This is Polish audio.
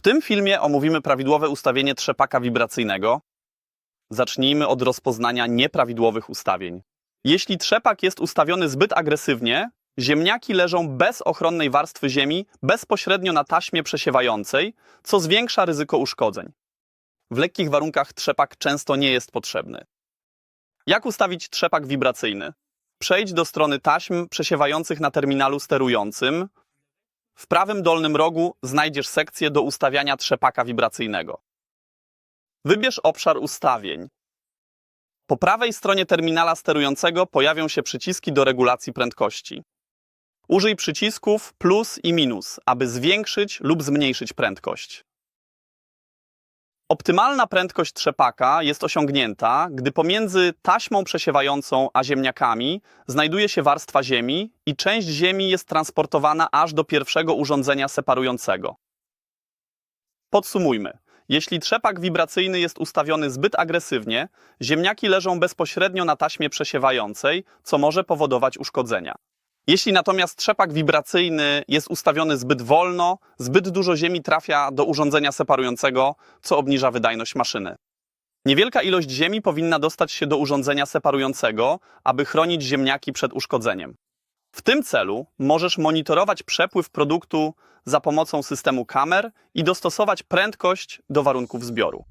W tym filmie omówimy prawidłowe ustawienie trzepaka wibracyjnego. Zacznijmy od rozpoznania nieprawidłowych ustawień. Jeśli trzepak jest ustawiony zbyt agresywnie, ziemniaki leżą bez ochronnej warstwy ziemi bezpośrednio na taśmie przesiewającej, co zwiększa ryzyko uszkodzeń. W lekkich warunkach trzepak często nie jest potrzebny. Jak ustawić trzepak wibracyjny? Przejdź do strony taśm przesiewających na terminalu sterującym. W prawym dolnym rogu znajdziesz sekcję do ustawiania trzepaka wibracyjnego. Wybierz obszar ustawień. Po prawej stronie terminala sterującego pojawią się przyciski do regulacji prędkości. Użyj przycisków plus i minus, aby zwiększyć lub zmniejszyć prędkość. Optymalna prędkość trzepaka jest osiągnięta, gdy pomiędzy taśmą przesiewającą a ziemniakami znajduje się warstwa ziemi i część ziemi jest transportowana aż do pierwszego urządzenia separującego. Podsumujmy. Jeśli trzepak wibracyjny jest ustawiony zbyt agresywnie, ziemniaki leżą bezpośrednio na taśmie przesiewającej, co może powodować uszkodzenia. Jeśli natomiast trzepak wibracyjny jest ustawiony zbyt wolno, zbyt dużo ziemi trafia do urządzenia separującego, co obniża wydajność maszyny. Niewielka ilość ziemi powinna dostać się do urządzenia separującego, aby chronić ziemniaki przed uszkodzeniem. W tym celu możesz monitorować przepływ produktu za pomocą systemu kamer i dostosować prędkość do warunków zbioru.